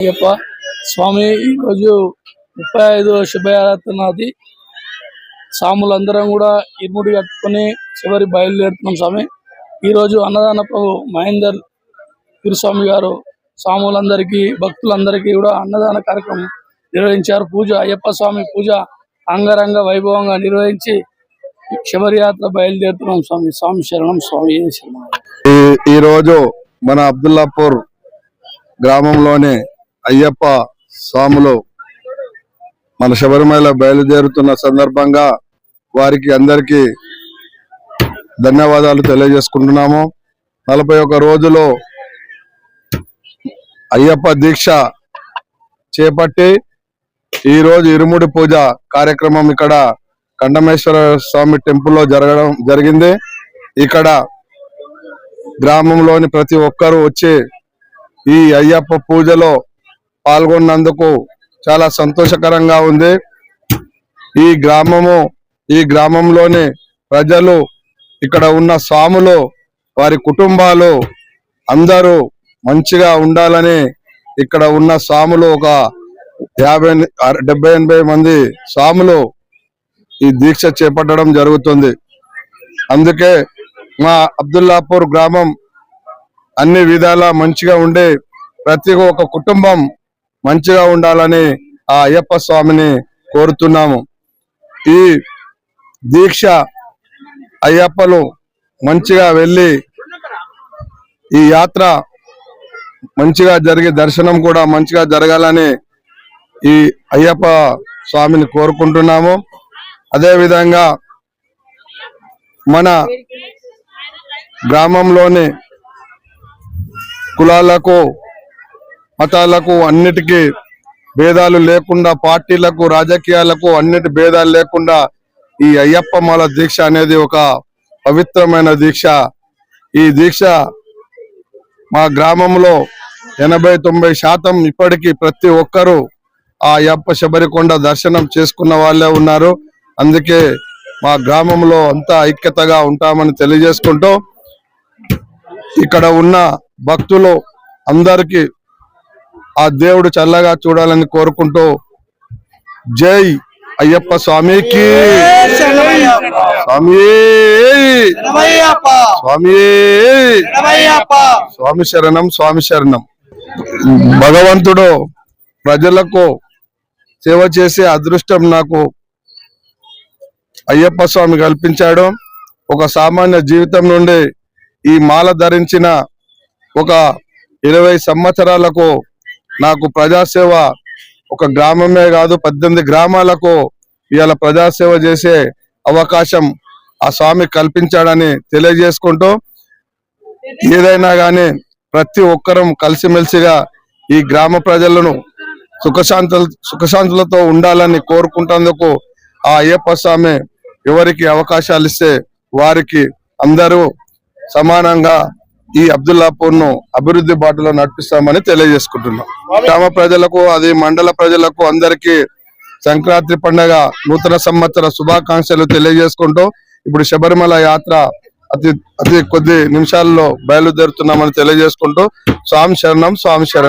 అయ్యప్ప. స్వామి ఈరోజు ముప్పై ఐదు శుభయాత్రనాది సాములందరం కూడా ఇరుముడి కట్టుకొని చివరి బయలుదేరుతున్నాం స్వామి. ఈరోజు అన్నదాన ప్రభు మహేందర్ గురుస్వామి గారు స్వాములందరికీ భక్తులందరికీ కూడా అన్నదాన కార్యక్రమం నిర్వహించారు. పూజ అయ్యప్ప స్వామి పూజ అంగరంగ వైభవంగా నిర్వహించి శబరియాత్ర బయలుదేరుతున్నాం స్వామి. స్వామి శరణం స్వామి శరణం. ఈ రోజు మన అబ్దుల్లాపూర్ గ్రామంలోనే అయ్యప్ప స్వాములు మన శబరిమల బయలుదేరుతున్న సందర్భంగా వారికి అందరికీ ధన్యవాదాలు తెలియజేసుకుంటున్నాము. నలభై ఒక రోజులు అయ్యప్ప దీక్ష చేపట్టి ఈరోజు ఇరుముడి పూజ కార్యక్రమం ఇక్కడ కండమేశ్వర స్వామి టెంపుల్లో జరగడం జరిగింది. ఇక్కడ గ్రామంలోని ప్రతి ఒక్కరూ వచ్చి ఈ అయ్యప్ప పూజలో పాల్గొన్నందుకు చాలా సంతోషకరంగా ఉంది. ఈ గ్రామము ఈ గ్రామంలోని ప్రజలు ఇక్కడ ఉన్న స్వాములు వారి కుటుంబాలు అందరూ మంచిగా ఉండాలని ఇక్కడ ఉన్న స్వాములు ఒక యాభై డెబ్బై ఎనభై మంది స్వాములు ఈ దీక్ష చేపట్టడం జరుగుతుంది. అందుకే మా అబ్దుల్లాపూర్ గ్రామం అన్ని విధాలా మంచిగా ఉండే ప్రతి ఒక్క కుటుంబం మంచిగా ఉండాలని ఆ అయ్యప్ప స్వామిని కోరుతున్నాము. ఈ దీక్ష అయ్యప్పలు మంచిగా వెళ్ళి ఈ యాత్ర మంచిగా జరిగే దర్శనం కూడా మంచిగా జరగాలని ఈ అయ్యప్ప స్వామిని కోరుకుంటున్నాము. అదేవిధంగా మన గ్రామంలోని కులాలకు మతాలకు అన్నిటికీ భేదాలు లేకుండా పార్టీలకు రాజకీయాలకు అన్నిటి భేదాలు లేకుండా ఈ అయ్యప్ప మాల దీక్ష అనేది ఒక పవిత్రమైన దీక్ష. ఈ దీక్ష మా గ్రామంలో ఎనభై తొంభై శాతం ఇప్పటికీ ప్రతి ఒక్కరూ ఆ అయ్యప్ప శబరికొండ దర్శనం చేసుకున్న వాళ్ళే ఉన్నారు. అందుకే మా గ్రామంలో అంతా ఐక్యతగా ఉంటామని తెలియజేసుకుంటూ ఇక్కడ ఉన్న భక్తులు అందరికీ ఆ దేవుడు చల్లగా చూడాలని కోరుకుంటూ జై అయ్యప్ప స్వామికి. స్వామి. స్వామి. స్వామి శరణం స్వామి శరణం. భగవంతుడు ప్రజలకు సేవ చేసే అదృష్టం నాకు అయ్యప్ప స్వామి కల్పించాడు. ఒక సామాన్య జీవితం నుండి ఈ మాల ధరించిన ఒక ఇరవై సంవత్సరాలకు నాకు ప్రజాసేవ ఒక గ్రామమే కాదు పద్దెనిమిది గ్రామాలకు ఇవాళ ప్రజాసేవ చేసే అవకాశం ఆ స్వామి కల్పించాడని తెలియజేసుకుంటూ ఏదైనా కానీ ప్రతి ఒక్కరం కలిసిమెలిసిగా ఈ గ్రామ ప్రజలను సుఖశాంతుల సుఖశాంతులతో ఉండాలని కోరుకుంటేందుకు ఆ అయ్యప్ప స్వామి ఎవరికి అవకాశాలు ఇస్తే వారికి అందరూ సమానంగా ఈ అబ్దుల్లాపూర్ను అభివృద్ధి బాటలో నడిపిస్తామని తెలియజేసుకుంటున్నాం. గ్రామ ప్రజలకు అది మండల ప్రజలకు అందరికీ సంక్రాంతి పండగ నూతన సంవత్సర శుభాకాంక్షలు తెలియజేసుకుంటూ ఇప్పుడు శబరిమల యాత్ర అతి అతి కొద్ది నిమిషాల్లో బయలుదేరుతున్నామని తెలియజేసుకుంటూ స్వామి శరణం స్వామి శరణం.